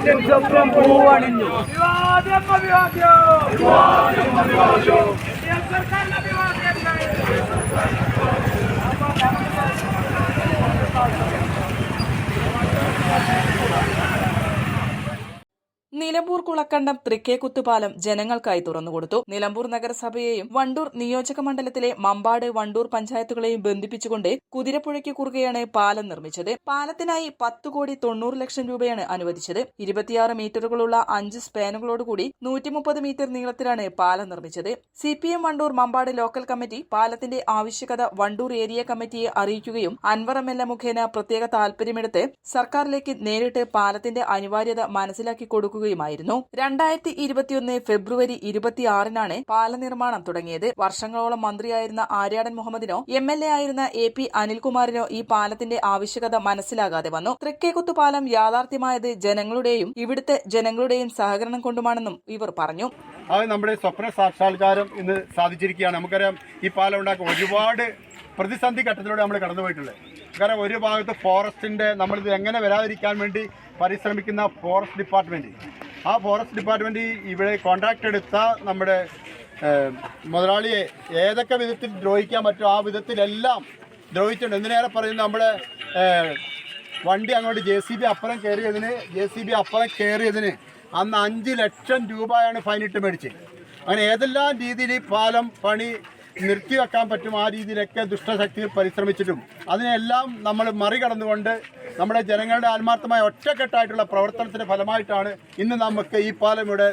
സ്വപ്നം പൂവണിഞ്ഞു. വിവാദം അഭിവാദ്യം നിലമ്പൂർ കുളക്കണ്ടം തൃക്കേക്കുത്തുപാലം ജനങ്ങൾക്കായി തുറന്നുകൊടുത്തു. നിലമ്പൂർ നഗരസഭയെയും വണ്ടൂർ നിയോജക മണ്ഡലത്തിലെ മമ്പാട് വണ്ടൂർ പഞ്ചായത്തുകളെയും ബന്ധിപ്പിച്ചുകൊണ്ട് കുതിരപ്പുഴയ്ക്ക് കുറുകെയാണ് പാലം നിർമ്മിച്ചത്. പാലത്തിനായി പത്ത് കോടി തൊണ്ണൂറ് ലക്ഷം രൂപയാണ് അനുവദിച്ചത്. ഇരുപത്തിയാറ് മീറ്ററുകളുള്ള അഞ്ച് സ്പാനുകളോടുകൂടി നൂറ്റിമുപ്പത് മീറ്റർ നീളത്തിലാണ് പാലം നിർമ്മിച്ചത്. C P M Wandoor Mampad local committee പാലത്തിന്റെ ആവശ്യകത വണ്ടൂർ ഏരിയ കമ്മിറ്റിയെ അറിയിക്കുകയും അൻവർ എം എൽ എ മുഖേന പ്രത്യേക താൽപര്യമെടുത്ത് സർക്കാരിലേക്ക് നേരിട്ട് പാലത്തിന്റെ അനിവാര്യത മനസ്സിലാക്കി കൊടുക്കുകയുമായിരുന്നു രണ്ടായിരത്തി ഇരുപത്തിയൊന്ന് ഫെബ്രുവരി ഇരുപത്തിയാറിനാണ് പാല നിർമ്മാണം തുടങ്ങിയത്. വർഷങ്ങളോളം മന്ത്രിയായിരുന്ന ആര്യാടൻ മുഹമ്മദിനോ എം എൽ എ ആയിരുന്ന എ പി അനിൽകുമാറിനോ ഈ പാലത്തിന്റെ ആവശ്യകത മനസ്സിലാകാതെ വന്നു. തൃക്കേക്കുത്തു പാലം യാഥാർത്ഥ്യമായത് ജനങ്ങളുടെയും ഇവിടുത്തെ ജനങ്ങളുടെയും സഹകരണം കൊണ്ടുമാണെന്നും ഇവർ പറഞ്ഞു. അത് നമ്മുടെ സ്വപ്ന സാക്ഷാത്കാരം ഇന്ന് സാധിച്ചിരിക്കുകയാണ്. നമുക്കറിയാം ഈ പാലം ഉണ്ടാക്കാൻ ഒരുപാട് പ്രതിസന്ധി ഘട്ടത്തിലൂടെ നമ്മൾ കടന്നുപോയിട്ടുള്ളത്. കാരണം ഒരു ഭാഗത്ത് ഫോറസ്റ്റിന്റെ നമ്മളിത് എങ്ങനെ വരാതിരിക്കാൻ വേണ്ടി പരിശ്രമിക്കുന്ന ഫോറസ്റ്റ് ഡിപ്പാർട്ട്മെന്റ് ആ ഫോറസ്റ്റ് ഡിപ്പാർട്ട്മെന്റ് ഇവിടെ കോൺട്രാക്ട് എടുത്ത നമ്മുടെ മുതലാളിയെ ഏതൊക്കെ വിധത്തിൽ ദ്രോഹിക്കാൻ പറ്റുമോ ആ വിധത്തിലെല്ലാം ദ്രോഹിച്ചിട്ടുണ്ട്. എന്തിനേറെ പറയുന്നത് നമ്മുടെ വണ്ടി അങ്ങോട്ട് ജെ സി ബി അപ്പുറം കയറിയതിന് ജെ സി ബി അപ്പുറം കയറിയതിന് അന്ന് അഞ്ച് ലക്ഷം രൂപയാണ് ഫൈനിട്ട് മേടിച്ചത്. അങ്ങനെ ഏതെല്ലാം രീതിയിൽ പാലം പണി നിർത്തിവെക്കാൻ പറ്റും ആ രീതിയിലൊക്കെ ദുഷ്ടശക്തികൾ പരിശ്രമിച്ചിട്ടും. അതിനെല്ലാം നമ്മൾ മറികടന്നുകൊണ്ട് നമ്മുടെ ജനങ്ങളുടെ ആത്മാർത്ഥമായ ഒറ്റക്കെട്ടായിട്ടുള്ള പ്രവർത്തനത്തിന്റെ ഫലമായിട്ടാണ് ഇന്ന് നമുക്ക് ഈ പാലം ഇവിടെ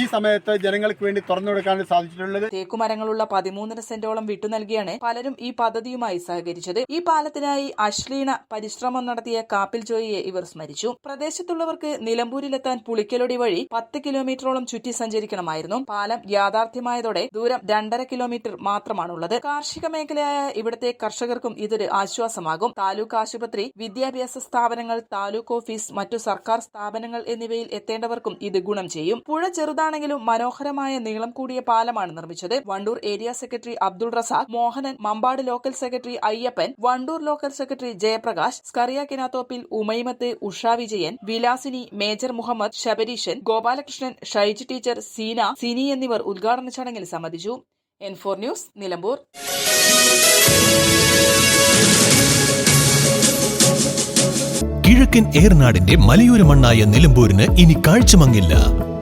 ഈ സമയത്ത് ജനങ്ങൾക്ക് വേണ്ടി തുറന്നു കൊടുക്കാൻ സാധിച്ചിട്ടുള്ളത് തേക്കുമരങ്ങളുള്ള പതിമൂന്നര സെന്റോളം വിട്ടു നൽകിയാണ് പലരും ഈ പദ്ധതിയുമായി സഹകരിച്ചത്. ഈ പാലത്തിനായി അശ്ലീന പരിശ്രമം നടത്തിയ കാപ്പിൽ ജോയിയെ ഇവർ സ്മരിച്ചു. പ്രദേശത്തുള്ളവർക്ക് നിലമ്പൂരിലെത്താൻ പുളിക്കലൊടി വഴി പത്ത് കിലോമീറ്ററോളം ചുറ്റി സഞ്ചരിക്കണമായിരുന്നു. പാലം യാഥാർത്ഥ്യമായതോടെ ദൂരം രണ്ടര കിലോമീറ്റർ മാത്രമാണുള്ളത്. കാർഷിക മേഖലയായ ഇവിടുത്തെ കർഷകർക്കും ഇതൊരു ആശ്വാസമാകും. താലൂക്ക് ആശുപത്രി വിദ്യാഭ്യാസ സ്ഥാപനങ്ങൾ താലൂക്ക് ഓഫീസ് മറ്റു സർക്കാർ സ്ഥാപനങ്ങൾ എന്നിവയിൽ എത്തേണ്ടവർക്കും ഇത് ഗുണം ചെയ്യും. പുഴ ചെറുതാണെങ്കിലും മനോഹരമായ നീളം കൂടിയ പാലമാണ് നിർമ്മിച്ചത്. Wandoor area secretary Abdul Razak Mohanan Mampad local secretary Ayyappan Wandoor local secretary Jayaprakash Skaria Kinathoppil Umaimath Usha Vijayan Vilasini major Muhammad Shabareeshan Gopalakrishnan Shaij teacher Seena Sini എന്നിവർ ഉദ്ഘാടന ചടങ്ങിൽ സംബന്ധിച്ചു. N news Nilambur. കിഴക്കൻ ഏർനാടിന്റെ മലയോര മണ്ണായ നിലമ്പൂരിന് ഇനി കാഴ്ചമങ്ങില്ല.